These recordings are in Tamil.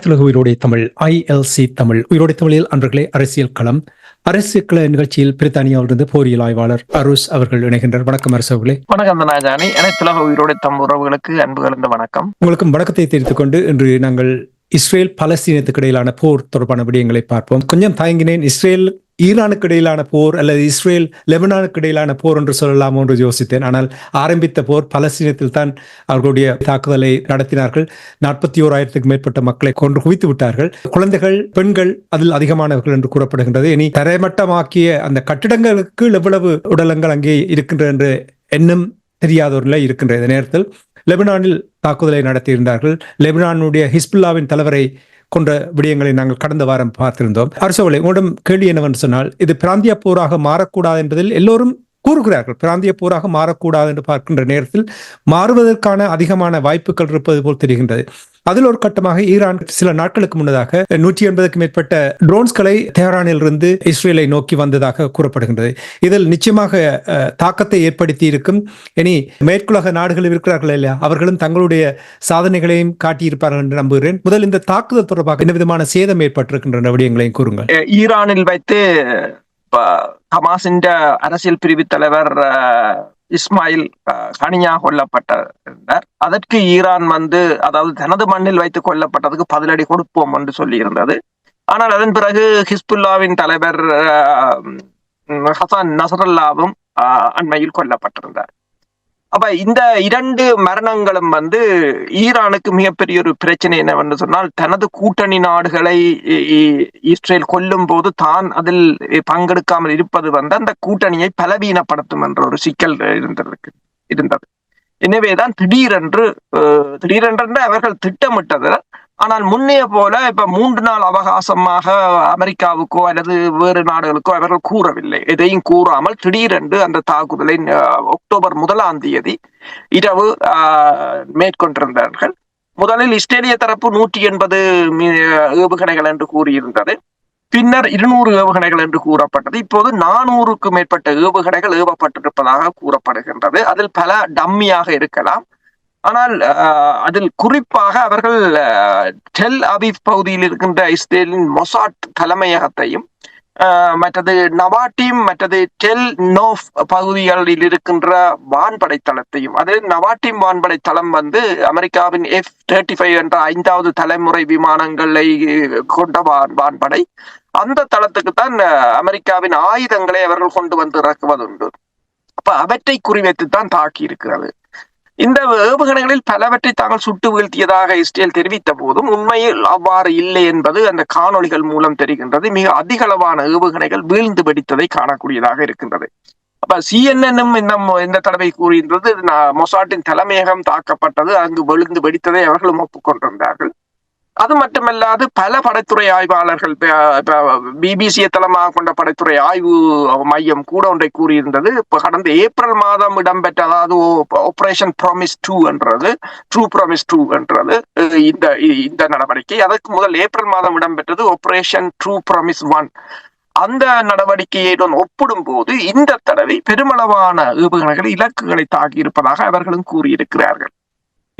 அனைத்துலக உயிரோடைய தமிழ் ஐஎல்சி தமிழ். உயிரோடைய தமிழில் அன்பர்களே அரசியல் களம். அரசியல் கள நிகழ்ச்சியில் பிரித்தானியாவிலிருந்து போரியல் ஆய்வாளர் அருஸ் அவர்கள் இணைகின்றார் வணக்கம் அரசு அவர்களே. வணக்கம் தனாஜானி. அனைத்துலக உயிரோடு தம் உறவுகளுக்கு அன்பு கலந்த வணக்கம். உங்களுக்கும் வணக்கத்தை தெரிவித்துக் கொண்டு இன்று நாங்கள் இஸ்ரேல் பலஸ்தீனத்துக்கு இடையிலான போர் தொடர்பான விடயங்களை பார்ப்போம். கொஞ்சம் தயங்கினேன். இஸ்ரேல் ஈரானுக்கு இடையிலான போர் அல்லது இஸ்ரேல் லெபனானுக்கு இடையிலான போர் என்று சொல்லலாம் என்று யோசித்தேன். ஆனால் ஆரம்பித்த போர் பலஸ்தீனத்தில் தான் அவர்களுடைய தாக்குதலை நடத்தினார்கள். நாற்பத்தி ஓராயிரத்துக்கு மேற்பட்ட மக்களை கொன்று குவித்து விட்டார்கள். குழந்தைகள் பெண்கள் அதில் அதிகமானவர்கள் என்று கூறப்படுகின்றது. இனி தரைமட்டமாக்கிய அந்த கட்டிடங்களுக்கு எவ்வளவு உடலங்கள் அங்கே இருக்கின்ற என்று எண்ணம் தெரியாத ஒரு நிலை இருக்கின்ற இந்த நேரத்தில் லெபனானில் தாக்குதலை நடத்தியிருந்தார்கள். லெபனானுடைய ஹிஸ்புல்லாவின் தலைவரை கொண்ட விடயங்களை நாங்கள் கடந்த வாரம் பார்த்திருந்தோம். அரசோலை உங்களிடம் கேள்வி என்னவென்று சொன்னால் இது பிராந்திய போராக மாறக்கூடாது என்பதில் எல்லோரும் கூறுகிறார்கள். பிராந்திய போராக மாறக்கூடாது என்று பார்க்கின்ற நேரத்தில் மாறுவதற்கான அதிகமான வாய்ப்புகள் இருப்பது போல் தெரிகின்றது. அதில் ஒரு கட்டமாக ஈரான் சில நாட்களுக்கு முன்னதாக நூற்றி எண்பதுக்கு மேற்பட்ட ட்ரோன்ஸ்களை தெஹரானில் இருந்து இஸ்ரேலை நோக்கி வந்ததாக கூறப்படுகின்றது. இதில் நிச்சயமாக அஹ், தாக்கத்தை ஏற்படுத்தி இருக்கும் இனி மேற்குலக நாடுகள் இருக்கிறார்கள் இல்லையா? அவர்களும் தங்களுடைய சாதனைகளையும் காட்டியிருப்பார்கள் என்று நம்புகிறேன். முதல் இந்த தாக்குதல் தொடர்பாக என்ன விதமான சேதம் ஏற்பட்டிருக்கின்ற விடயங்களையும் கூறுங்கள். ஈரானில் வைத்து ஹமாஸின் அரசியல் பிரிவு தலைவர் இஸ்மாயில் கனியா ஹனியா கொல்லப்பட்டிருந்தார் அதற்கு ஈரான் வந்து அதாவது தனது மண்ணில் வைத்து கொல்லப்பட்டதுக்கு பதிலடி கொடுப்போம் என்று சொல்லியிருந்தது. ஆனால் அதன் பிறகு ஹிஸ்புல்லாவின் தலைவர் ஹசான் நசரல்லாவும் அண்மையில் கொல்லப்பட்டிருந்தார். அப்ப இந்த இரண்டு மரணங்களும் வந்து ஈரானுக்கு மிகப்பெரிய ஒரு பிரச்சனை என்னவென்று சொன்னால் தனது கூட்டணி நாடுகளை இஸ்ரேல் கொல்லும் போது தான் அதில் பங்கெடுக்காமல் இருப்பது வந்து அந்த கூட்டணியை பலவீனப்படுத்தும் என்ற ஒரு சிக்கல் இருந்திருக்கு இருந்தது. எனவேதான் திடீரென்று அஹ், திடீரென்று அவர்கள் திட்டமிட்டது ஆனால் முன்னைய போல இப்ப மூன்று நாள் அவகாசமாக அமெரிக்காவுக்கோ அல்லது வேறு நாடுகளுக்கோ அவர்கள் கூறவில்லை. எதையும் கூறாமல் திடீரென்று அந்த தாக்குதலை அக்டோபர் முதலாம் தேதி இரவு ஆஹ், மேற்கொண்டிருந்தார்கள். முதலில் இஸ்ரேலிய தரப்பு நூற்றி எண்பது ஏவுகணைகள் என்று கூறியிருந்தது. பின்னர் இருநூறு ஏவுகணைகள் என்று கூறப்பட்டது. இப்போது நானூறுக்கு மேற்பட்ட ஏவுகணைகள் ஏவப்பட்டிருப்பதாக கூறப்படுகின்றது. அதில் பல டம்மியாக இருக்கலாம். ஆனால் அதில் குறிப்பாக அவர்கள் டெல் அபீப் பகுதியில் இருக்கின்ற இஸ்ரேலின் மொசாட் தலைமையகத்தையும் ஆஹ், மற்றது நவாட்டியும் மற்றது டெல் நோஃப் பகுதிகளில் இருக்கின்ற வான்படை தளத்தையும் அது நவாட்டிம் வான்படை தளம் வந்து அமெரிக்காவின் எஃப் தேர்ட்டி ஃபைவ் என்ற ஐந்தாவது தலைமுறை விமானங்களை கொண்ட வான் வான்படை. அந்த தளத்துக்கு தான் அமெரிக்காவின் ஆயுதங்களை அவர்கள் கொண்டு வந்து இறக்குவதுண்டு. அப்ப அவற்றை குறிவைத்து தான் தாக்கி இருக்கிறது இந்த ஏவுகணைகளில் பலவற்றை தாங்கள் சுட்டு வீழ்த்தியதாக இஸ்ரேல் தெரிவித்த போதும் உண்மையில் அவ்வாறு இல்லை என்பது அந்த காணொளிகள் மூலம் தெரிகின்றது. மிக அதிக அளவான ஏவுகணைகள் வீழ்ந்து வெடித்ததை காணக்கூடியதாக இருக்கின்றது. அப்ப சிஎன்என்னும் இந்த இந்த தடவை கூறுகின்றது மொசாட்டின் தலைமையகம் தாக்கப்பட்டது அங்கு விழுந்து வெடித்ததை அவர்களும் ஒப்புக்கொண்டிருந்தார்கள். அது மட்டுமல்லாது பல படைத்துறை ஆய்வாளர்கள் பிபிசியை தளமாக கொண்ட படைத்துறை ஆய்வு மையம் கூட ஒன்றை கூறியிருந்தது. இப்போ கடந்த ஏப்ரல் மாதம் இடம்பெற்ற அதாவது ஆபரேஷன் ப்ராமிஸ் டூ என்றது ட்ரூ ப்ராமிஸ் டூ என்றது இந்த இந்த நடவடிக்கை. அதற்கு முதல் ஏப்ரல் மாதம் இடம்பெற்றது ஆபரேஷன் ட்ரூ ப்ராமிஸ் ஒன் அந்த நடவடிக்கையுடன் ஒப்பிடும் போது இந்த தடவை பெருமளவான ஏவுகணைகள் இலக்குகளை தாக்கி இருப்பதாக அவர்களும் கூறியிருக்கிறார்கள்.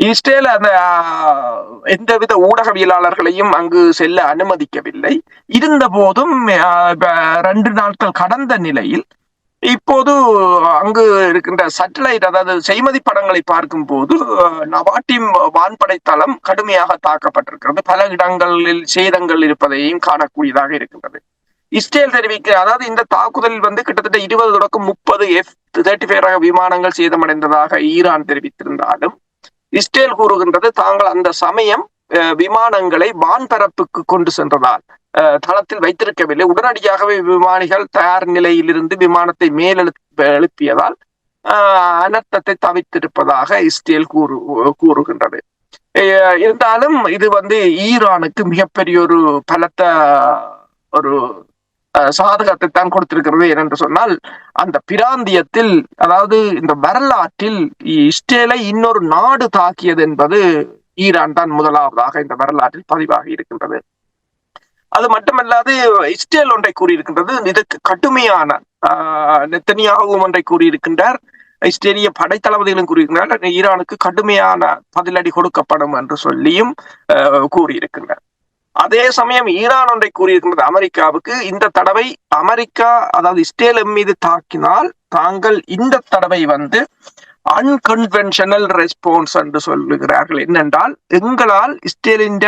இஸ்ரேல் அந்த எந்தவித ஊடகவியலாளர்களையும் அங்கு செல்ல அனுமதிக்கவில்லை. இருந்த போதும் ரெண்டு நாட்கள் கடந்த நிலையில் இப்போது அங்கு இருக்கின்ற சட்டலைட் அதாவது செய்மதி படங்களை பார்க்கும் போது நவாட்டிம் வான்படை தளம் கடுமையாக தாக்கப்பட்டிருக்கிறது. பல இடங்களில் சேதங்கள் இருப்பதையும் காணக்கூடியதாக இருக்கின்றது. இஸ்ரேல் தெரிவிக்கிற அதாவது இந்த தாக்குதலில் வந்து கிட்டத்தட்ட இருபது தொடக்கம் முப்பது எஃப் தேர்ட்டி ஃபைவ் ரக விமானங்கள் சேதமடைந்ததாக ஈரான் தெரிவித்திருந்தாலும் இஸ்ரேல் கூறுகின்றது தாங்கள் அந்த சமயம் அஹ், விமானங்களை வான்பரப்புக்கு கொண்டு சென்றதால் அஹ், தளத்தில் வைத்திருக்கவில்லை. உடனடியாகவே விமானிகள் தயார் நிலையிலிருந்து விமானத்தை மேலெழு எழுப்பியதால் அனர்த்தத்தை தவித்திருப்பதாக இஸ்ரேல் கூறு கூறுகின்றது. இருந்தாலும் இது வந்து ஈரானுக்கு மிகப்பெரிய ஒரு பலத்த ஒரு சாதகத்தை தான் கொடுத்திருக்கிறது ஏனென்று சொன்னால் அந்த பிராந்தியத்தில் அதாவது இந்த வரலாற்றில் இஸ்ரேலை இன்னொரு நாடு தாக்கியது என்பது ஈரான் தான் முதலாவதாக இந்த வரலாற்றில் பதிவாகி இருக்கின்றது. அது மட்டுமல்லாது இஸ்ரேல் ஒன்றை கூறியிருக்கின்றது இதற்கு கடுமையான ஆஹ், நெத்தனியாகவும் ஒன்றை கூறியிருக்கின்றார். இஸ்ரேலிய படைத்தளபதிகளும் கூறியிருக்கின்றனர் ஈரானுக்கு கடுமையான பதிலடி கொடுக்கப்படும் என்று சொல்லியும் கூறியிருக்கின்றனர். அதே சமயம் ஈரான் ஒன்றை கூறியிருக்கின்றது. அமெரிக்காவுக்கு இந்த தடவை அமெரிக்கா அதாவது இஸ்ரேல் மீது தாக்கினால் தாங்கள் இந்த தடவை வந்து அன்கன்வென்ஷனல் ரெஸ்பான்ஸ் என்று சொல்லுகிறார்கள். என்னென்றால் எங்களால் இஸ்ரேலின்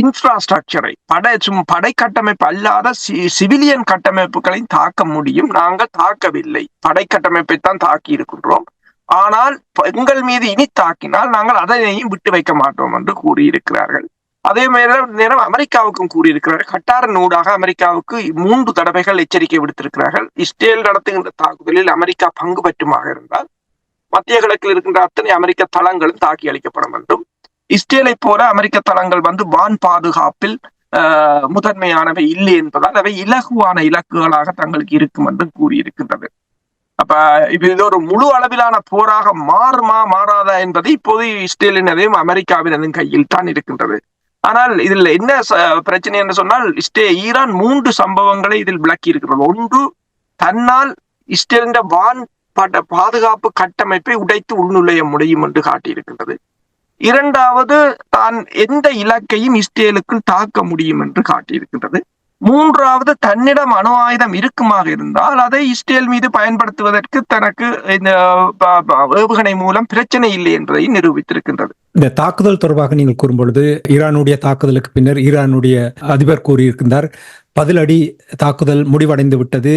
இன்ஃப்ராஸ்ட்ரக்சரை படை சும் படை கட்டமைப்பு அல்லாத சிவிலியன் கட்டமைப்புகளையும் தாக்க முடியும். நாங்கள் தாக்கவில்லை. படை கட்டமைப்பை தான் தாக்கி இருக்கின்றோம் ஆனால் எங்கள் மீது இனி தாக்கினால் நாங்கள் அதனையும் விட்டு வைக்க மாட்டோம் என்று கூறியிருக்கிறார்கள். அதே நேரம் நேரம் அமெரிக்காவுக்கும் கூறியிருக்கிறார்கள் கட்டாரின் ஊடாக அமெரிக்காவுக்கு மூன்று தடவைகள் எச்சரிக்கை விடுத்திருக்கிறார்கள். இஸ்ரேல் நடத்துகின்ற தாக்குதலில் அமெரிக்கா பங்கு பற்றுமாக இருந்தால் மத்திய கிழக்கில் இருக்கின்ற அத்தனை அமெரிக்க தளங்களும் தாக்கி அளிக்கப்படும் வேண்டும். இஸ்ரேலை போல அமெரிக்க தளங்கள் வந்து வான் பாதுகாப்பில் ஆஹ், முதன்மையானவை இல்லை என்பதால் அவை இலகுவான இலக்குகளாக தங்களுக்கு இருக்கும் என்றும் கூறியிருக்கின்றது. அப்ப இது இது ஒரு முழு அளவிலான போராக மாறுமா மாறாதா என்பது இப்போது இஸ்ரேலினதையும் அமெரிக்காவினதும் கையில் தான் இருக்கின்றது. ஆனால் இதில் என்ன ச- பிரச்சனை என்று சொன்னால் இஸ்டே ஈரான் மூன்று சம்பவங்களை இதில் விளக்கி இருக்கிறது ஒன்று தன்னால் இஸ்ரேலின் வான் பாதுகாப்பு கட்டமைப்பை உடைத்து உள்நுழைய முடியும் என்று காட்டியிருக்கின்றது. இரண்டாவது தான் எந்த இலக்கையும் இஸ்ரேலுக்குள் தாக்க முடியும் என்று காட்டியிருக்கின்றது. மூன்றாவது தன்னிடம் அணு ஆயுதம் இருக்குமாக இருந்தால் அதை இஸ்ரேல் மீது பயன்படுத்துவதற்கு தனக்கு இந்த ஏவுகணை மூலம் பிரச்சனை இல்லை என்பதை நிரூபித்திருக்கின்றது. இந்த தாக்குதல் தொடர்பாக நீங்கள் கூறும்பொழுது ஈரானுடைய தாக்குதலுக்கு பின்னர் ஈரானுடைய அதிபர் கூறியிருக்கின்றார் பதிலடி தாக்குதல் முடிவடைந்து விட்டது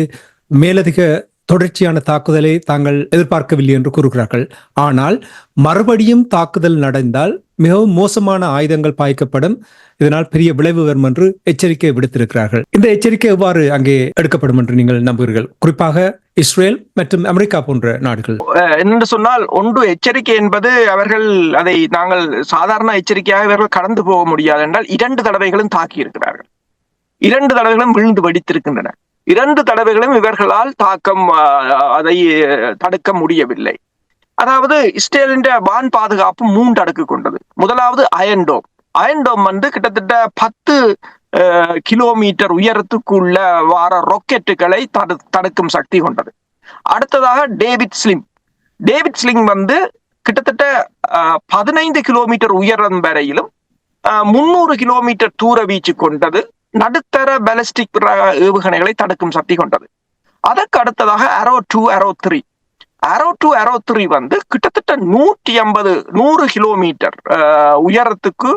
மேலதிக தொடர்ச்சியான தாக்குதலை தாங்கள் எதிர்பார்க்கவில்லை என்று கூறுகிறார்கள். ஆனால் மறுபடியும் தாக்குதல் நடந்தால் மிகவும் மோசமான ஆயுதங்கள் பாய்க்கப்படும். இதனால் பெரிய விளைவு வரும் என்று எச்சரிக்கை விடுத்திருக்கிறார்கள். இந்த எச்சரிக்கை எவ்வாறு அங்கே எடுக்கப்படும் என்று நீங்கள் நம்புகிறீர்கள்? குறிப்பாக இஸ்ரேல் மற்றும் அமெரிக்கா போன்ற நாடுகள். அஹ் என்று சொன்னால் ஒன்று எச்சரிக்கை என்பது அவர்கள் அதை நாங்கள் சாதாரண எச்சரிக்கையாக இவர்கள் கடந்து போக முடியாது என்றால் இரண்டு தடவைகளும் தாக்கி இருக்கிறார்கள் இரண்டு தடவைகளும் விழுந்து வெடித்திருக்கின்றன. இரண்டு தடவைகளும் இவர்களால் தாக்கம் அதை தடுக்க முடியவில்லை. அதாவது இஸ்ரேலின் வான் பாதுகாப்பு மூன்று அடுக்கு கொண்டது. முதலாவது அயன்டோம் அயன்டோம் வந்து கிட்டத்தட்ட பத்து கிலோமீட்டர் உயரத்துக்குள்ள வார ராக்கெட்டுகளை தடு தடுக்கும் சக்தி கொண்டது. அடுத்ததாக டேவிட் ஸ்லிம். டேவிட் ஸ்லிங் வந்து கிட்டத்தட்ட பதினைந்து கிலோமீட்டர் உயரம் வரையிலும் முன்னூறு கிலோமீட்டர் தூர வீச்சு கொண்டது. நடுத்தர பேலஸ்டிக் ஏவுகணைகளை தடுக்கும் சக்தி கொண்டது. அதற்கு அடுத்ததாக arrow two arrow three arrow two arrow three வந்து கிட்டத்தட்ட நூற்றி ஐம்பது நூறு கிலோமீட்டர் உயரத்துக்கு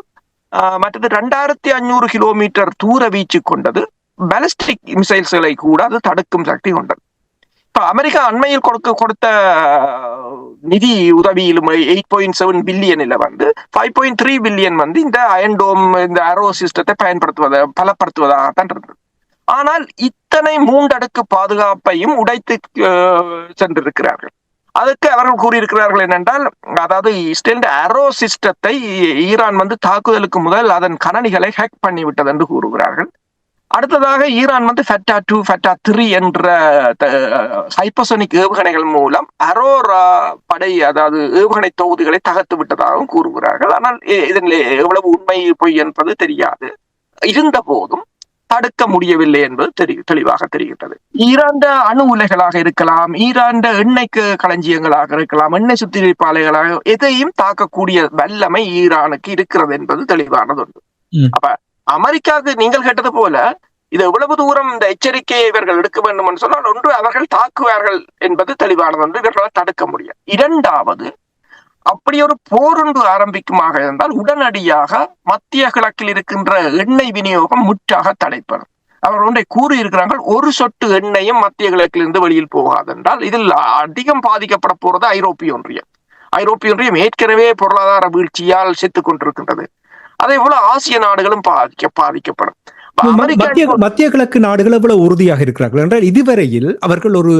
மற்றது ரெண்டாயிரத்தி அஞ்சூறு கிலோமீட்டர் தூர வீச்சு கொண்டது பேலஸ்டிக் மிசைல்ஸ்களை கூட அது தடுக்கும் சக்தி கொண்டது. அமெரிக்கா அண்மையில் கொடுக்க கொடுத்த நிதி உதவியிலும் எயிட் பாயிண்ட் செவன் பில்லியனில் வந்து ஃபைவ் பாயிண்ட் த்ரீ பில்லியன் வந்து இந்த அயன்டோம் இந்த அரோ சிஸ்டத்தை பயன்படுத்துவத பலப்படுத்துவதாகத்தான் இருந்தது. ஆனால் இத்தனை மூன்றடுக்கு பாதுகாப்பையும் உடைத்து சென்றிருக்கிறார்கள். அதுக்கு அவர்கள் கூறியிருக்கிறார்கள் என்னென்றால் அதாவது இஸ்ரேல் அரோ சிஸ்டத்தை ஈரான் வந்து தாக்குதலுக்கு முதல் அதன் கணனிகளை ஹேக் பண்ணிவிட்டது என்று கூறுகிறார்கள். அடுத்ததாக ஈரான் வந்து ஃபெட்டா டூ ஃபெட்டா த்ரீ என்ற ஹைப்பசோனிக் ஏவுகணைகள் மூலம் அரோரா படை அதாவது ஏவுகணை தொகுதிகளை தகர்த்து விட்டதாகவும் கூறுகிறார்கள். ஆனால் இதில் எவ்வளவு உண்மை பொய் என்பது தெரியாது. இருந்த போதும் தடுக்க முடியவில்லை என்பது தெரி தெளிவாக தெரிகின்றது. ஈராண்ட அணு உலைகளாக இருக்கலாம் ஈராண்ட எண்ணெய் க- களஞ்சியங்களாக இருக்கலாம் எண்ணெய் சுத்திகரிப்பாலைகளாக எதையும் தாக்கக்கூடிய வல்லமை ஈரானுக்கு இருக்கிறது என்பது தெளிவானது ஒன்று. அப்ப அமெரிக்காவுக்கு நீங்கள் கேட்டது போல இது எவ்வளவு தூரம் இந்த எச்சரிக்கையை இவர்கள் எடுக்க வேண்டும் என்று சொன்னால் ஒன்று அவர்கள் தாக்குவார்கள் என்பது தெளிவானது. என்று இவர்களால் தடுக்க முடியும் இரண்டாவது அப்படி ஒரு போரொன்று ஆரம்பிக்குமாக இருந்தால் உடனடியாக மத்திய கிழக்கில் இருக்கின்ற எண்ணெய் விநியோகம் முற்றாக தடைப்படும் அவர் ஒன்றை கூறியிருக்கிறார்கள் ஒரு சொட்டு எண்ணெயும் மத்திய கிழக்கிலிருந்து வெளியில் போகாது என்றால் இதில் அதிகம் பாதிக்கப்பட போறது ஐரோப்பிய ஒன்றியம். ஐரோப்பிய ஒன்றியம் ஏற்கனவே பொருளாதார வீழ்ச்சியால் செத்துக் கொண்டிருக்கின்றது. அதே போல ஆசிய நாடுகளும் பாதிக்க பாதிக்கப்படும். மத்திய மத்திய கிழக்கு நாடுகள் எவ்வளவு உறுதியாக இருக்கிறார்கள் என்றால் இதுவரையில் அவர்கள் ஒரு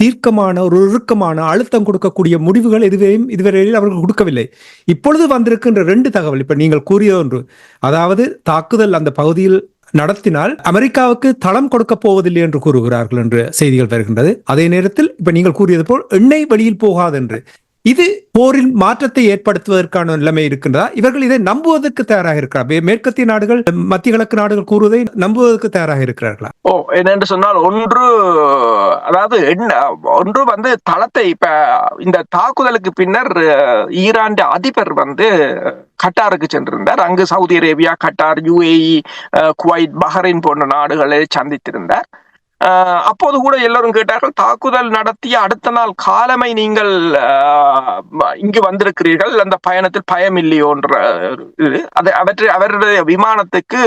தீர்க்கமான ஒரு இறுக்கமான அழுத்தம் கொடுக்கக்கூடிய முடிவுகள் இதுவரையும் இதுவரையில் அவர்கள் கொடுக்கவில்லை. இப்பொழுது வந்திருக்கின்ற ரெண்டு தகவல் இப்ப நீங்கள் கூறிய ஒன்று அதாவது தாக்குதல் அந்த பகுதியில் நடத்தினால் அமெரிக்காவுக்கு தளம் கொடுக்க போவதில்லை என்று கூறுகிறார்கள் என்று செய்திகள் வருகின்றது. அதே நேரத்தில் இப்ப நீங்கள் கூறியது போல் எண்ணெய் வெளியில் போகாது என்று. இது போரில் மாற்றத்தை ஏற்படுத்துவதற்கான நிலைமை இருக்கின்றதா? இவர்கள் இதை நம்புவதற்கு தயாராக இருக்கிறார். மேற்கத்திய நாடுகள் மத்திய கிழக்கு நாடுகள் கூறுவதை நம்புவதற்கு தயாராக இருக்கிறார்களா? ஓ என்னென்று சொன்னால் ஒன்று அதாவது என்ன ஒன்று வந்து தளத்தை இப்ப இந்த தாக்குதலுக்கு பின்னர் ஈரான் அதிபர் வந்து கட்டாருக்கு சென்றிருந்தார். அங்கு Saudi Arabia Qatar UAE Kuwait Bahrain போன்ற நாடுகளை சந்தித்திருந்தார். அப்போது கூட எல்லோரும் கேட்டார்கள் தாக்குதல் நடத்திய அடுத்த நாள் காலமை நீங்கள் இங்கு வந்திருக்கிறீர்கள். அந்த பயணத்தில் பயம் இல்லையோன்ற இது. அதை அவற்றை அவருடைய விமானத்துக்கு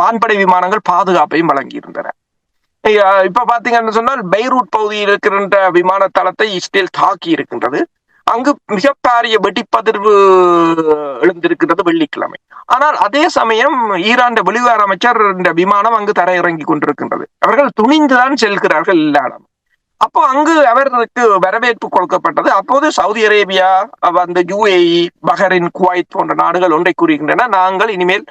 வான்படை விமானங்கள் பாதுகாப்பையும் வழங்கியிருந்தன. இப்ப பாத்தீங்கன்னு சொன்னால் பெய்ரூட் பகுதியில் இருக்கின்ற விமான தளத்தை இஸ்ரேல் தாக்கி இருக்கின்றது அங்கு மிக வெடிப்பதிர்வு எழுந்திருக்கின்றது வெள்ளிக்கிழமை. ஆனால் அதே சமயம் ஈரான் வெளிவார அமைச்சர் இந்த விமானம் அங்கு தரையிறங்கி கொண்டிருக்கின்றது. அவர்கள் துணிந்துதான் செல்கிறார்கள் இல்லாமல் அப்போ அங்கு அவருக்கு வரவேற்பு கொடுக்கப்பட்டது. அப்போது சவுதி அரேபியா அந்த யுஏஇ பஹரின் குவைத் போன்ற நாடுகள் ஒன்றை கூறுகின்றன. நாங்கள் இனிமேல்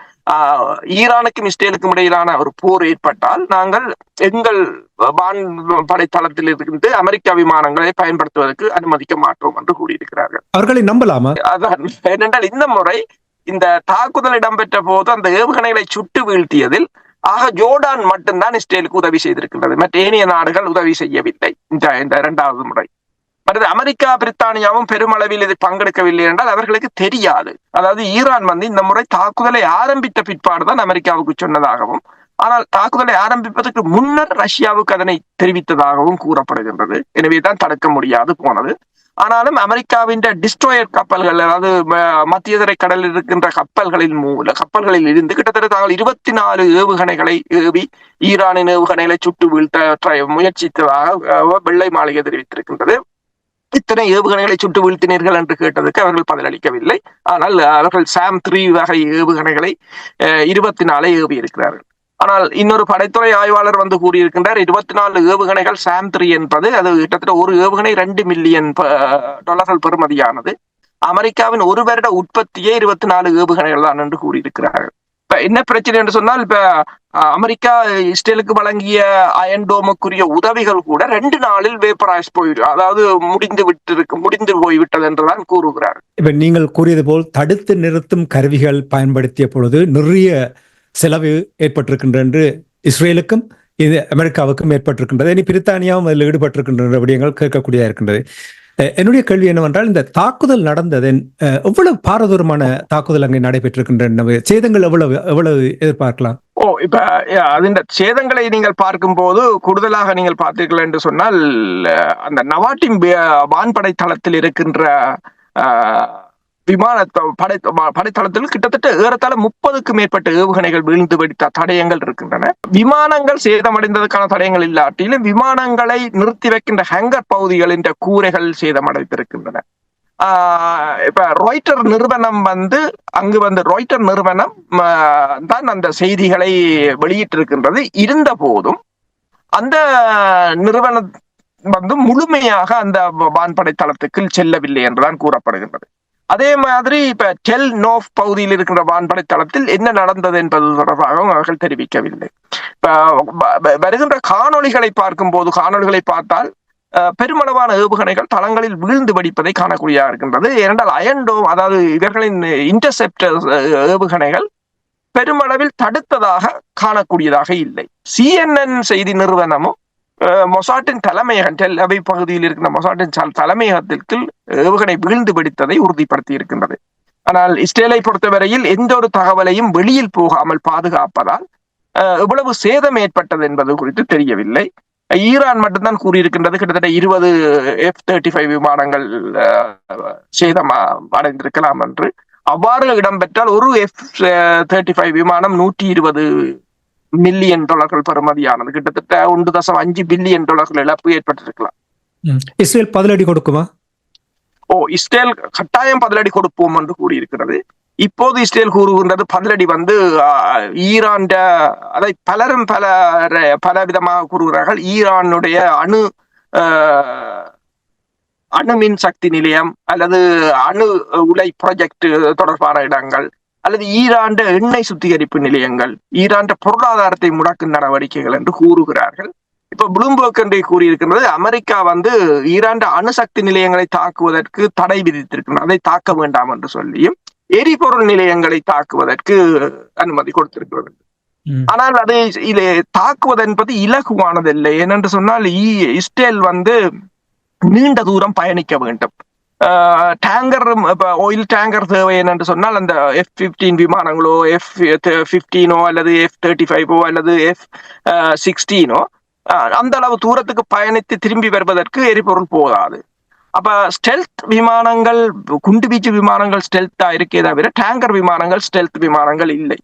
ஈரானுக்கும் இஸ்ரேலுக்கும் இடையிலான ஒரு போர் ஏற்பட்டால் நாங்கள் எங்கள் வான் படைத்தளத்தில் இருந்து அமெரிக்கா விமானங்களை பயன்படுத்துவதற்கு அனுமதிக்க மாட்டோம் என்று கூறியிருக்கிறார்கள். அவர்களை நம்பலாமா? அதான். ஏனென்றால் இந்த முறை இந்த தாக்குதல் இடம்பெற்ற போது அந்த ஏவுகணைகளை சுட்டு வீழ்த்தியதில் ஆக ஜோர்டான் மட்டும்தான் இஸ்ரேலுக்கு உதவி செய்திருக்கின்றது. மற்ற ஏனைய நாடுகள் உதவி செய்யவில்லை. இந்த இந்த இரண்டாவது முறை. மற்றது அமெரிக்கா பிரித்தானியாவும் பெருமளவில் இதில் பங்கெடுக்கவில்லை என்றால் அவர்களுக்கு தெரியாது. அதாவது ஈரான் வந்து இந்த முறை தாக்குதலை ஆரம்பித்த பிற்பாடுதான் அமெரிக்காவுக்கு சொன்னதாகவும் ஆனால் தாக்குதலை ஆரம்பிப்பதற்கு முன்னர் ரஷ்யாவுக்கு அதனை தெரிவித்ததாகவும் கூறப்படுகின்றது. எனவே தான் தடுக்க முடியாது போனது. ஆனாலும் அமெரிக்காவின் டிஸ்ட்ரோயர் கப்பல்கள் அதாவது மத்திய கடலில் இருக்கின்ற கப்பல்களின் மூல கப்பல்களில் இருந்து கிட்டத்தட்ட தாங்கள் இருபத்தி நாலு ஏவுகணைகளை ஏவி ஈரானின் ஏவுகணைகளை சுட்டு வீழ்த்த முயற்சித்ததாக வெள்ளை மாளிகை தெரிவித்திருக்கின்றது. இத்தனை ஏவுகணைகளை சுட்டு வீழ்த்தினீர்கள் என்று கேட்டதுக்கு அவர்கள் பதிலளிக்கவில்லை ஆனால் அவர்கள் சாம் த்ரீ வகை ஏவுகணைகளை இருபத்தி நாலை ஏவி இருக்கிறார்கள். ஆனால் இன்னொரு படைத்துறை ஆய்வாளர் வந்து கூறியிருக்கின்றார் இருபத்தி நாலு ஏவுகணைகள் சாம் த்ரீ என்பது அது கிட்டத்தட்ட ஒரு ஏவுகணை ரெண்டு மில்லியன் டாலர்கள் பெறுமதியானது. அமெரிக்காவின் ஒரு வருட உற்பத்தியே இருபத்தி நாலு ஏவுகணைகள் தான் என்று கூறியிருக்கிறார்கள். இப்ப என்ன பிரச்சனை என்று சொன்னால் இப்ப அஹ், அமெரிக்கா இஸ்ரேலுக்கு வழங்கிய அயன்டோமுக்குரிய உதவிகள் கூட ரெண்டு நாளில் வேப்பராய்ஸ் போயிடும் அதாவது முடிந்து விட்டு முடிந்து போய்விட்டது என்றுதான் கூறுகிறார் இப்ப நீங்கள் கூறியது போல் தடுத்து நிறுத்தும் கருவிகள் பயன்படுத்திய பொழுது நிறைய செலவு ஏற்பட்டிருக்கின்ற என்று இஸ்ரேலுக்கும் இது அமெரிக்காவுக்கும் ஏற்பட்டிருக்கின்றது. இனி பிரித்தானியாவும் அதில் ஈடுபட்டிருக்கின்ற விடயங்கள் கேட்கக்கூடிய இருக்கின்றது. என்னுடைய கேள்வி என்னவென்றால் இந்த தாக்குதல் நடந்ததன் எவ்வளவு பாரதூரமான தாக்குதல் அங்கே நடைபெற்றிருக்கின்றன சேதங்கள் எவ்வளவு எவ்வளவு எதிர்பார்க்கலாம்? ஓ இப்ப அஹ், அதிண்ட சேதங்களை நீங்கள் பார்க்கும்போது கூடுதலாக நீங்கள் பார்த்தீர்கள் என்று சொன்னால் அந்த நவாட்டின் வான்படை தளத்தில் இருக்கின்ற விமான படை படைத்தளத்தில் கிட்டத்தட்ட ஏறத்தாழ முப்பதுக்கு மேற்பட்ட ஏவுகணைகள் வீழ்ந்து வெடித்த தடயங்கள் இருக்கின்றன. விமானங்கள் சேதமடைந்ததற்கான தடயங்கள் இல்லாட்டிலும் விமானங்களை நிறுத்தி வைக்கின்ற ஹேங்கர் பகுதிகளின் கூரைகள் சேதமடைந்திருக்கின்றன. ஆஹ் இப்ப ராய்ட்டர் நிறுவனம் வந்து அங்கு வந்து ராய்ட்டர் நிறுவனம் தான் அந்த செய்திகளை வெளியிட்டிருக்கின்றது. இருந்த போதும் அந்த நிறுவனம் வந்து முழுமையாக அந்த வான்படை தளத்துக்கு செல்லவில்லை என்றுதான் கூறப்படுகின்றது. அதே மாதிரி இப்ப டெல் நோஃப் பகுதியில் இருக்கின்ற வான்படை தளத்தில் என்ன நடந்தது என்பது தொடர்பாகவும் அவர்கள் தெரிவிக்கவில்லை. இப்ப வருகின்ற காணொளிகளை பார்க்கும்போது காணொளிகளை பார்த்தால் பெருமளவான ஏவுகணைகள் தளங்களில் வீழ்ந்து வடிப்பதை காணக்கூடியதாக இருக்கின்றது. ஏனென்றால் அயன்டோம் அதாவது இவர்களின் இன்டர்செப்டர் ஏவுகணைகள் பெருமளவில் தடுத்ததாக காணக்கூடியதாக இல்லை. சிஎன்என் செய்தி நிறுவனமும் மொசாட்டின் தலைமையகம் அவை பகுதியில் இருக்கின்ற மொசாட்டின் தலைமையகத்திற்கு ஏவுகணை வீழ்ந்து பிடித்ததை உறுதிப்படுத்தி இருக்கின்றது ஆனால் இஸ்ரேலை பொறுத்தவரையில் எந்த ஒரு தகவலையும் வெளியில் போகாமல் பாதுகாப்பதால் இவ்வளவு எவ்வளவு சேதம் ஏற்பட்டது என்பது குறித்து தெரியவில்லை. ஈரான் மட்டும்தான் கூறியிருக்கின்றது கிட்டத்தட்ட இருபது எஃப் தேர்ட்டி ஃபைவ் விமானங்கள் சேதம் அடைந்திருக்கலாம் என்று. அவ்வாறு இடம்பெற்றால் ஒரு எஃப் தேர்ட்டி ஃபைவ் விமானம் நூற்றி இருபது மில்லியன் டாலர்கள் பெறுமதியானது கிட்டத்தட்ட ஒன்று தசம் அஞ்சு பில்லியன் டாலர்கள் இழப்பு ஏற்பட்டிருக்கலாம். இஸ்ரேல் பதிலடி கொடுக்குமா? ஓ இஸ்ரேல் கட்டாயம் பதிலடி கொடுப்போம் என்று கூறியிருக்கிறது. இப்போது இஸ்ரேல் கூறுகின்றது பதிலடி வந்து ஈரான்ட அதை பலரும் பல பல விதமாக கூறுகிறார்கள். ஈரானுடைய அணு அணு மின் சக்தி நிலையம் அல்லது அணு உலை ப்ராஜெக்ட் தொடர்பான இடங்கள் அல்லது ஈரான் எண்ணெய் சுத்திகரிப்பு நிலையங்கள் ஈரான் பொருளாதாரத்தை முடக்கும் நடவடிக்கைகள் என்று கூறுகிறார்கள். இப்ப புளூம்பர்க் என்று கூறியிருக்கிறது அமெரிக்கா வந்து ஈரான் அணுசக்தி நிலையங்களை தாக்குவதற்கு தடை விதித்திருக்கிறது அதை தாக்க வேண்டாம் என்று சொல்லியும் எரிபொருள் நிலையங்களை தாக்குவதற்கு அனுமதி கொடுத்திருக்கிறது. ஆனால் அது இது தாக்குவது என்பது இலகுவானதில்லை. ஏனென்று சொன்னால் இஸ்ரேல் வந்து நீண்ட தூரம் பயணிக்க வேண்டும். டேங்கர் இப்போ ஆயில் டேங்கர் தேவை என்னென்று சொன்னால் அந்த எஃப் பிப்டீன் விமானங்களோ எஃப் பிப்டீனோ அல்லது எஃப் தேர்ட்டி ஃபைவோ அல்லது எஃப் சிக்ஸ்டீனோ அந்த அளவு தூரத்துக்கு பயணித்து திரும்பி வருவதற்கு எரிபொருள் போதாது அப்ப ஸ்டெல்த் விமானங்கள் குண்டு வீச்சு விமானங்கள் ஸ்டெல்த்தா இருக்கே தவிர டேங்கர் விமானங்கள் ஸ்டெல்த் விமானங்கள் இல்லை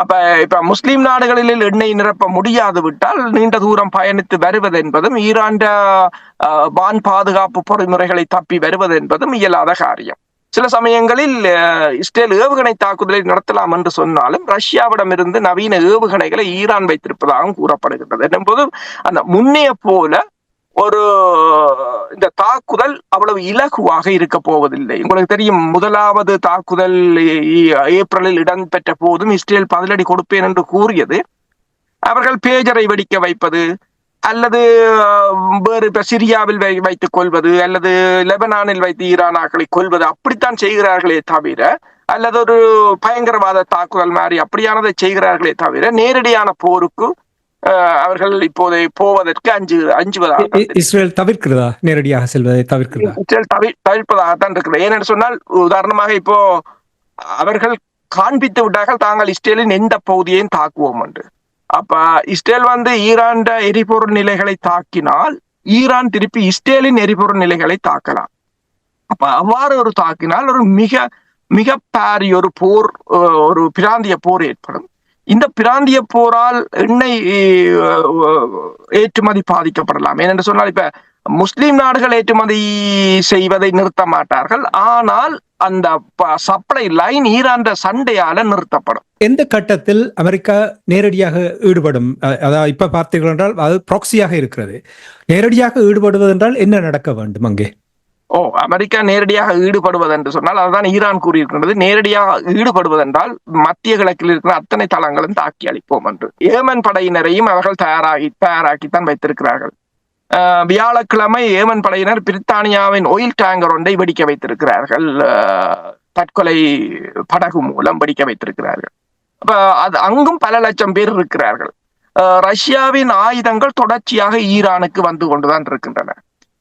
அப்ப இப்ப முஸ்லீம் நாடுகளில் எண்ணெய் நிரப்ப முடியாது விட்டால் நீண்ட தூரம் பயணித்து வருவது என்பதும் ஈரான் வான் பாதுகாப்பு பொறிமுறைகளை தப்பி வருவது என்பதும் இயலாத காரியம். சில சமயங்களில் அஹ், இஸ்ரேல் ஏவுகணை தாக்குதலை நடத்தலாம் என்று சொன்னாலும் ரஷ்யாவிடமிருந்து நவீன ஏவுகணைகளை ஈரான் வைத்திருப்பதாகவும் கூறப்படுகின்றது. என்பது அந்த முன்னைய போல ஒரு இந்த தாக்குதல் அவ்வளவு இலகுவாக இருக்க போவதில்லை. உங்களுக்கு தெரியும் முதலாவது தாக்குதல் ஏப்ரலில் இடம்பெற்ற போதும் இஸ்ரேல் பதிலடி கொடுப்பேன் என்று கூறியது. அவர்கள் பேஜரை வெடிக்க வைப்பது அல்லது வேறு இப்ப சிரியாவில் வை வைத்துக் கொள்வது அல்லது லெபனானில் வைத்து ஈரானாக்களை கொள்வது அப்படித்தான் செய்கிறார்களே தவிர அல்லது ஒரு பயங்கரவாத தாக்குதல் மாதிரி அப்படியானதை செய்கிறார்களே தவிர நேரடியான போருக்கு அவர்கள் இப்போதை போவதற்கு அஞ்சு இ- இஸ்ரேல் தவிர்க்கிறதா? நேரடியாக செல்வதை தவிர்க்கிறதா? இஸ்ரேல் தவி தவிர்ப்பதாகத்தான் இருக்கிறது. ஏனென்று சொன்னால் உதாரணமாக இப்போ அவர்கள் காண்பித்து விட்டார்கள் தாங்கள் இஸ்ரேலின் எந்த பகுதியையும் தாக்குவோம் என்று. அப்ப இஸ்ரேல் வந்து ஈரான் எரிபொருள் நிலைகளை தாக்கினால் ஈரான் திருப்பி இஸ்ரேலின் எரிபொருள் நிலைகளை தாக்கலாம். அப்ப அவ்வாறு ஒரு தாக்கினால் ஒரு மிக மிக பாரிய ஒரு போர் ஒரு பிராந்திய போர் ஏற்படும். இந்த பிராந்திய போரால் எண்ணெய் ஏற்றுமதி பாதிக்கப்படலாம். ஏனென்று சொன்னால் இப்ப முஸ்லிம் நாடுகள் ஏற்றுமதி செய்வதை நிறுத்த மாட்டார்கள். ஆனால் அந்த சப்ளை லைன் ஈரான் சண்டையால நிறுத்தப்படும். எந்த கட்டத்தில் அமெரிக்கா நேரடியாக ஈடுபடும்? அதாவது இப்ப பார்த்தீர்கள் என்றால் அது ப்ராக்சியாக இருக்கிறது. நேரடியாக ஈடுபடுவது என்றால் என்ன நடக்க வேண்டும் அங்கே? ஓ அமெரிக்கா நேரடியாக ஈடுபடுவது என்று சொன்னால் அதுதான் ஈரான் கூறியிருக்கின்றது. நேரடியாக ஈடுபடுவதென்றால் மத்திய கிழக்கில் இருக்கிற அத்தனை தளங்களும் தாக்கி அளிப்போம் என்று. ஏமன் படையினரையும் அவர்கள் தயாராகி தயாராக்கித்தான் வைத்திருக்கிறார்கள். வியாழக்கிழமை ஏமன் படையினர் பிரித்தானியாவின் ஒயில் டேங்கர் ஒன்றை வெடிக்க வைத்திருக்கிறார்கள். தற்கொலை படகு மூலம் வெடிக்க வைத்திருக்கிறார்கள். அப்ப அது அங்கும் பல லட்சம் பேர் இருக்கிறார்கள். ரஷ்யாவின் ஆயுதங்கள் தொடர்ச்சியாக ஈரானுக்கு வந்து கொண்டுதான் இருக்கின்றன.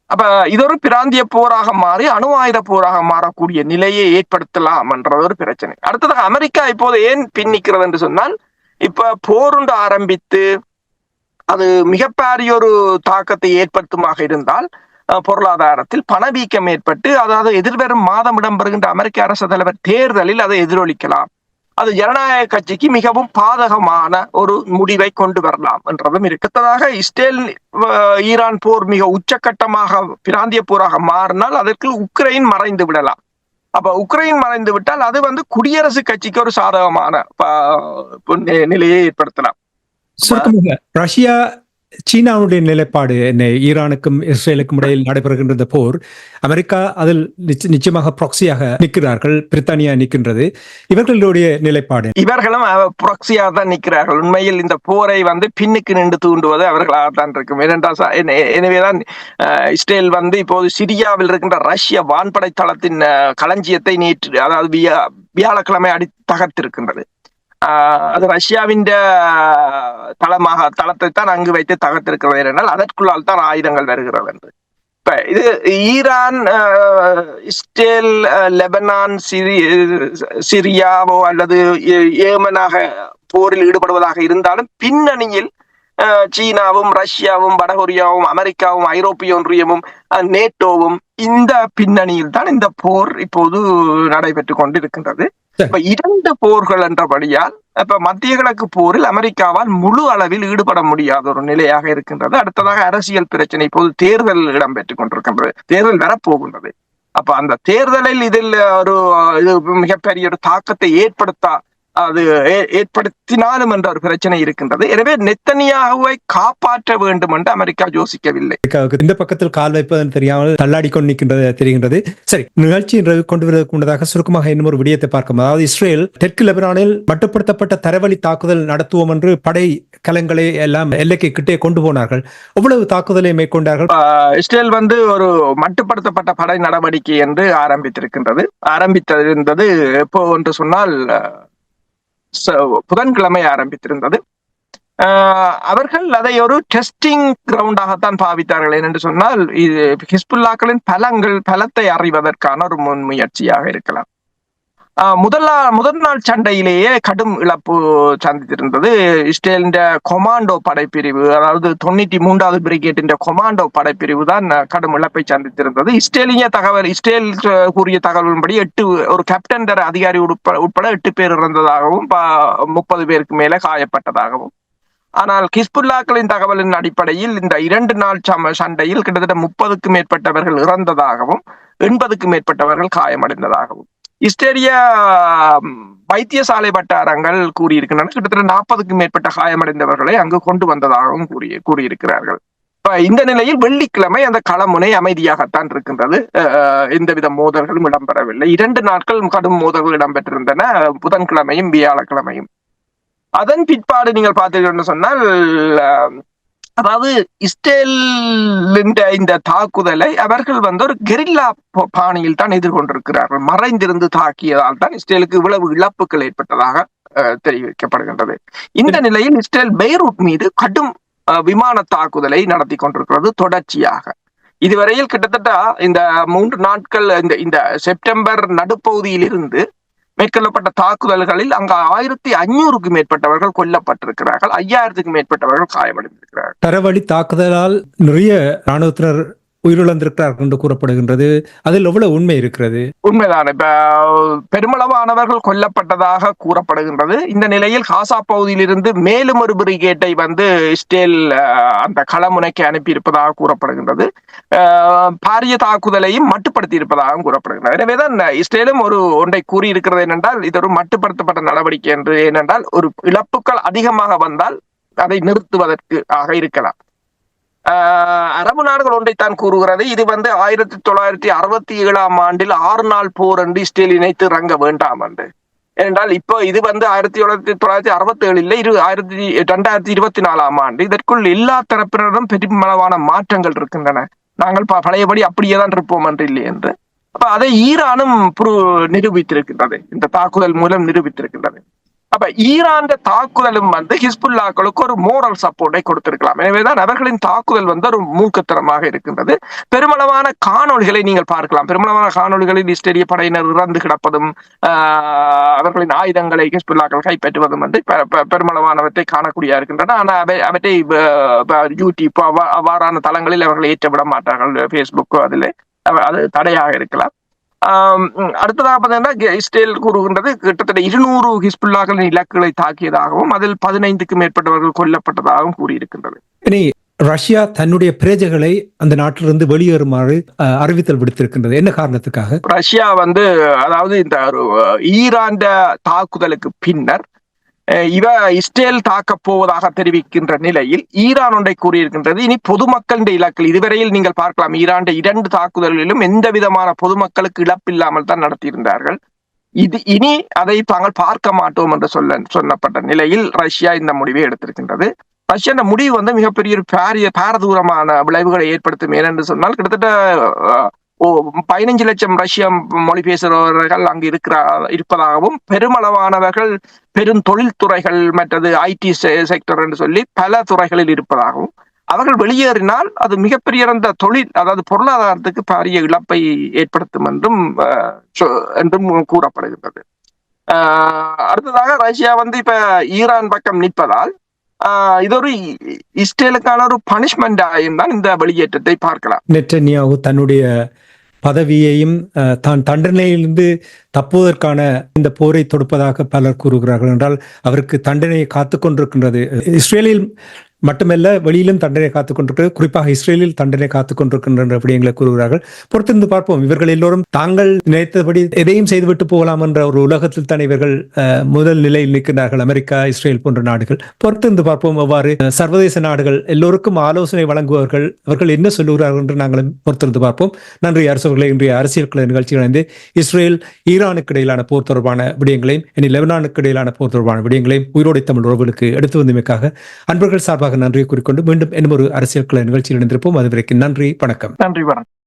அப்ப இது ஒரு பிராந்திய போராக மாறி அணு ஆயுத போராக மாறக்கூடிய நிலையை ஏற்படுத்தலாம் என்ற ஒரு பிரச்சனை. அடுத்ததாக அமெரிக்கா இப்போது ஏன் பின்னிக்கிறது என்று சொன்னால் இப்ப போருண்டு ஆரம்பித்து அது மிகப்பெரிய ஒரு தாக்கத்தை ஏற்படுத்துமாக இருந்தால் பொருளாதாரத்தில் பணவீக்கம் ஏற்பட்டு அதாவது எதிர்வரும் மாதம் இடம்பெறுகின்ற அமெரிக்க அரசு தலைவர் தேர்தலில் அதை எதிரொலிக்கலாம். அது ஜனநாயக கட்சிக்கு மிகவும் பாதகமான ஒரு முடிவை கொண்டு வரலாம் என்றதும் இருக்கத்ததாக இஸ்ரேல் ஈரான் போர் மிக உச்சக்கட்டமாக பிராந்திய போராக மாறினால் அதற்கு உக்ரைன் மறைந்து விடலாம். அப்ப உக்ரைன் மறைந்து விட்டால் அது வந்து குடியரசுக் கட்சிக்கு ஒரு சாதகமான நிலையை ஏற்படுத்தலாம். ரஷ்யா சீனாவுடைய நிலைப்பாடு என்ன? ஈரானுக்கும் இஸ்ரேலுக்கும் இடையில் நடைபெறுகின்ற இந்த போர் அமெரிக்கா அதில் நிச்சயமாக ப்ராக்சியாக நிற்கிறார்கள் பிரித்தானியா நிற்கின்றது. இவர்களுடைய நிலைப்பாடு இவர்களும் ப்ராக்சியாக தான் நிற்கிறார்கள். உண்மையில் இந்த போரை வந்து பின்னுக்கு நின்று தூண்டுவது அவர்களாக தான் இருக்கும். ஏனென்றால் எனவேதான் இஸ்ரேல் வந்து இப்போது சிரியாவில் இருக்கின்ற ரஷ்ய வான்படை தளத்தின் களஞ்சியத்தை நேற்று அதாவது வியா- வியாழக்கிழமை அடி தகர்த்திருக்கின்றது. அது ரஷ்யாவின் தளமாக தளத்தை தான் அங்கு வைத்து தகர்த்திருக்கிறது என்றால் அதற்குள்ளால் தான் ஆயுதங்கள் வருகிறது என்று. இப்ப இது ஈரான் இஸ்ரேல் லெபனான் சிரி சிரியாவோ அல்லது ஏமனாக போரில் ஈடுபடுவதாக இருந்தாலும் பின்னணியில் சீனாவும் ரஷ்யாவும் வடகொரியாவும் அமெரிக்காவும் ஐரோப்பிய ஒன்றியமும் நேட்டோவும் இந்த பின்னணியில் தான் இந்த போர் இப்போது நடைபெற்று கொண்டிருக்கின்றது. இப்ப இரண்டு போர்கள் என்றபடியால் இப்ப மத்திய கிழக்கு போரில் அமெரிக்காவால் முழு அளவில் ஈடுபட முடியாத ஒரு நிலையாக இருக்கின்றது. அடுத்ததாக அரசியல் பிரச்சனை இப்போது தேர்தல் இடம்பெற்றுக் கொண்டிருக்கின்றது. தேர்தல் வரப்போகின்றது. அப்ப அந்த தேர்தலில் இதில் ஒரு இது மிகப்பெரிய ஒரு தாக்கத்தை ஏற்படுத்தா அது ஏற்படுத்தினாலும் என்ற ஒரு பிரச்சனை இருக்கின்றது. எனவே நெத்தனியாகுவை காப்பாற்ற வேண்டும் என்று அமெரிக்கா யோசிக்கவில்லை. இந்த பக்கத்தில் கால் வைப்பதன் தெரியாமல் தள்ளாடி கொண்டு நிற்கின்றது தெரிகின்றது. சரி நிகழ்ச்சி இன்று கொண்டு வருவதற்கு முன்னதாக சுருக்கமாக இன்னும் ஒரு விடயத்தை பார்க்கும் அதாவது இஸ்ரேல் தெற்கு லெபனானில் மட்டுப்படுத்தப்பட்ட தரவழி தாக்குதல் நடத்துவோம் என்று படை கலங்களை எல்லாம் எல்லைக்கு கிட்டே கொண்டு போனார்கள். எவ்வளவு தாக்குதலை மேற்கொண்டார்கள். இஸ்ரேல் வந்து ஒரு மட்டுப்படுத்தப்பட்ட படை நடவடிக்கை என்று ஆரம்பித்திருக்கின்றது. ஆரம்பித்திருந்தது எப்போ என்று சொன்னால் புதன்கிழமை ஆரம்பித்திருந்தது. ஆஹ் அவர்கள் அதை ஒரு டெஸ்டிங் கிரவுண்டாகத்தான் பாவித்தார்கள். என்று சொன்னால் இது ஹிஸ்புல்லாக்களின் பலங்கள் பலத்தை அறிவதற்கான ஒரு முன்முயற்சியாக இருக்கலாம். முதல் முதல் நாள் சண்டையிலேயே கடும் இழப்பு சந்தித்திருந்தது. இஸ்ரேலின் கொமாண்டோ படைப்பிரிவு அதாவது தொண்ணூற்றி மூன்றாவது பிரிகேட்டின் கொமாண்டோ படைப்பிரிவு தான் கடும் இழப்பை சந்தித்திருந்தது. இஸ்ரேலிய தகவல் இஸ்ரேல் கூறிய தகவலின்படி எட்டு ஒரு கேப்டன் அதிகாரி உட்பட உட்பட எட்டு பேர் இறந்ததாகவும் முப்பது பேருக்கு மேலே காயப்பட்டதாகவும். ஆனால் கிஸ்புல்லாக்களின் தகவலின் அடிப்படையில் இந்த இரண்டு நாள் சம சண்டையில் கிட்டத்தட்ட முப்பதுக்கும் மேற்பட்டவர்கள் இறந்ததாகவும் எண்பதுக்கும் மேற்பட்டவர்கள் காயமடைந்ததாகவும். இஸ்டேரியா வைத்தியசாலை வட்டாரங்கள் கூறியிருக்கின்றன கிட்டத்தட்ட நாற்பதுக்கும் மேற்பட்ட காயமடைந்தவர்களை அங்கு கொண்டு வந்ததாகவும் கூறி கூறியிருக்கிறார்கள். இந்த நிலையில் வெள்ளிக்கிழமை அந்த களமுனை அமைதியாகத்தான் இருக்கின்றது. எந்த எந்தவித மோதல்களும் இடம்பெறவில்லை. இரண்டு நாட்கள் கடும் மோதல்கள் இடம்பெற்றிருந்தன. புதன்கிழமையும் வியாழக்கிழமையும். அதன் பிற்பாடு நீங்கள் பார்த்தீர்கள் சொன்னால் அதாவது இஸ்ரேலின் இந்த தாக்குதலை அவர்கள் வந்து ஒரு கெரில்லா பாணியில் தான் எதிர்கொண்டிருக்கிறார்கள். மறைந்திருந்து தாக்கியதால் தான் இஸ்ரேலுக்கு இவ்வளவு இழப்புகள் ஏற்பட்டதாக தெரிவிக்கப்படுகின்றது. இந்த நிலையில் இஸ்ரேல் பெய்ரூட் மீது கடும் விமான தாக்குதலை நடத்தி கொண்டிருக்கிறது தொடர்ச்சியாக. இதுவரையில் கிட்டத்தட்ட இந்த மூன்று நாட்கள் இந்த இந்த செப்டம்பர் நடுப்பகுதியிலிருந்து மேற்கொள்ளப்பட்ட தாக்குதல்களில் அங்கு ஆயிரத்தி ஐநூறுக்கும் மேற்பட்டவர்கள் கொல்லப்பட்டிருக்கிறார்கள் ஐயாயிரத்துக்கும் மேற்பட்டவர்கள் காயமடைந்திருக்கிறார்கள். தரவழி தாக்குதலால் நிறைய இராணுவத்தினர் உயிரிழந்திருக்கிறார்கள் என்று கூறப்படுகின்றது. அதில் எவ்வளவு உண்மை இருக்கிறது? உண்மைதான். இப்ப பெருமளவானவர்கள் கொல்லப்பட்டதாக கூறப்படுகின்றது. இந்த நிலையில் காசா பகுதியிலிருந்து மேலும் ஒரு பிரிகேட்டை வந்து இஸ்ரேல் அஹ், அந்த களமுனைக்கு அனுப்பியிருப்பதாக கூறப்படுகின்றது. பாரிய தாக்குதலையும் மட்டுப்படுத்தி இருப்பதாகவும் கூறப்படுகின்றது எனவேதான் இஸ்ரேலும் ஒரு ஒன்றை கூறியிருக்கிறது என்னென்றால் இது ஒரு மட்டுப்படுத்தப்பட்ட நடவடிக்கை என்று ஏனென்றால் ஒரு இழப்புகள் அதிகமாக வந்தால் அதை நிறுத்துவதற்கு ஆக இருக்கலாம். அரபு நாடுகள் ஒன்றைத்தான் கூறுகிறது. இது வந்து ஆயிரத்தி தொள்ளாயிரத்தி அறுபத்தி ஏழாம் ஆண்டில் ஆறு நாள் போர் என்று இஸ்ரேல் இணைத்து இறங்க வேண்டாம் என்று. ஏனென்றால் இப்போ இது வந்து ஆயிரத்தி தொள்ளாயிரத்தி தொள்ளாயிரத்தி அறுபத்தி ஏழில் இரு ஆயிரத்தி ரெண்டாயிரத்தி இருபத்தி நாலாம் ஆண்டு. இதற்குள் எல்லா தரப்பினரும் பெருமளவான மாற்றங்கள் இருக்கின்றன. நாங்கள் ப- பழையபடி அப்படியே தான் இருப்போம் என்று இல்லை என்று. அப்ப அதை ஈரானும் நிரூபித்திருக்கின்றது. இந்த தாக்குதல் மூலம் நிரூபித்திருக்கின்றது. அப்ப ஈரான் தாக்குதலும் வந்து ஹிஸ்புல்லாக்களுக்கு ஒரு மோரல் சப்போர்ட்டை கொடுத்திருக்கலாம். எனவேதான் அவர்களின் தாக்குதல் வந்து ஒரு மூக்கத்தனமாக இருக்கின்றது. பெருமளவான காணொளிகளை நீங்கள் பார்க்கலாம். பெருமளவான காணொலிகளில் இஸ்ரேலிய படையினர் இறந்து கிடப்பதும் அவர்களின் ஆயுதங்களை ஹிஸ்புல்லாக்கள் கைப்பற்றுவதும் வந்து பெ- பெருமளவானவற்றை காணக்கூடிய இருக்கின்றன. ஆனால் அவை அவற்றை யூடியூப் அவ்வாறான தளங்களில் அவர்கள் ஏற்ற விட மாட்டார்கள். ஃபேஸ்புக் அதில் அது தடையாக இருக்கலாம். அடுத்ததாக பார்த்தீங்கன்னா இஸ்ரேல் கூறுகின்றது கிட்டத்தட்ட இருநூறு ஹிஸ்புல்லாக்களின் இலக்குகளை தாக்கியதாகவும் அதில் பதினைந்துக்கு மேற்பட்டவர்கள் கொல்லப்பட்டதாகவும் கூறியிருக்கின்றது. இனி ரஷ்யா தன்னுடைய பிரஜைகளை அந்த நாட்டிலிருந்து வெளியேறுமாறு அறிவித்தல் விடுத்திருக்கின்றது. என்ன காரணத்துக்காக? ரஷ்யா வந்து அதாவது இந்த ஈரான் தாக்குதலுக்கு பின்னர் இவ இஸ்ரேல் தாக்கப் போவதாக தெரிவிக்கின்ற நிலையில் ஈரான் ஒன்றை கூறியிருக்கின்றது. இனி பொதுமக்களின் இலக்கில் இதுவரையில் நீங்கள் பார்க்கலாம் ஈராண்ட இரண்டு தாக்குதல்களிலும் எந்த விதமான பொதுமக்களுக்கு இழப்பில்லாமல் தான் நடத்தியிருந்தார்கள். இது இனி அதை தாங்கள் பார்க்க மாட்டோம் என்று சொல்ல சொல்லப்பட்ட நிலையில் ரஷ்யா இந்த முடிவை எடுத்திருக்கின்றது. ரஷ்யா இந்த முடிவு வந்து மிகப்பெரிய ஒரு பாரிய பாரதூரமான விளைவுகளை ஏற்படுத்தும் ஏனென்று சொன்னால் கிட்டத்தட்ட பதினஞ்சு லட்சம் ரஷ்ய மொழி பேசுகிறவர்கள் அங்கு இருக்கிற இருப்பதாகவும் பெருமளவானவர்கள் பெரும் தொழில்துறைகள் மற்றது ஐடி செக்டர் என்று சொல்லி பல துறைகளில் இருப்பதாகவும் அவர்கள் வெளியேறினால் அது மிகப்பெரிய அந்த தொழில் அதாவது பொருளாதாரத்துக்கு பாரிய இழப்பை ஏற்படுத்தும் என்றும் சொ- என்றும் கூறப்படுகின்றது. ஆஹ், அடுத்ததாக ரஷ்யா வந்து இப்ப ஈரான் பக்கம் நிற்பதால் ஆஹ், இது ஒரு இஸ்ரேலுக்கான ஒரு பனிஷ்மெண்டாயும் தான் இந்த வெளியேற்றத்தை பார்க்கலாம். நெட்டன்யாவு தன்னுடைய பதவியையும் தான் தண்டனையிலிருந்து தப்புவதற்கான இந்த போரை தொடுப்பதாக பலர் கூறுகிறார்கள் என்றால் அவருக்கு தண்டனையை காத்து கொண்டிருக்கின்றது இஸ்ரேலில் மட்டுமல்ல வெளியிலும் தண்டனை காத்துக் கொண்டிருக்கிறது குறிப்பாக இஸ்ரேலில் தண்டனை காத்துக் கொண்டிருக்கின்ற விடயங்களை கூறுகிறார்கள். பொறுத்திருந்து பார்ப்போம். இவர்கள் எல்லோரும் தாங்கள் நினைத்தபடி எதையும் செய்துவிட்டு போகலாம் என்ற ஒரு உலகத்தில் தான் இவர்கள் முதல் நிலையில் நிற்கிறார்கள். அமெரிக்கா இஸ்ரேல் போன்ற நாடுகள். பொறுத்திருந்து பார்ப்போம் எவ்வாறு சர்வதேச நாடுகள் எல்லோருக்கும் ஆலோசனை வழங்குவார்கள் அவர்கள் என்ன சொல்லுகிறார்கள் என்று நாங்களும் பொறுத்திருந்து பார்ப்போம். நன்றி அரசவர்களை இன்றைய அரசியல் கலை நிகழ்ச்சியில் இணைந்து இஸ்ரேல் ஈரானுக்கு இடையிலான போர் தொடர்பான விடயங்களையும் இனி லெபனானுக்கு இடையிலான போர் தொடர்பான விடயங்களையும் உயிரோடை தமிழ் உறவுகளுக்கு எடுத்து வந்தமைக்காக அன்பர்கள் சார்பாக நன்றியை கூறிக்கொண்டு மீண்டும் இன்னும் ஒரு அரசியல் கலை நிகழ்ச்சியில் இணைந்திருப்போம். அதுவரைக்கும் நன்றி வணக்கம். நன்றி வணக்கம்.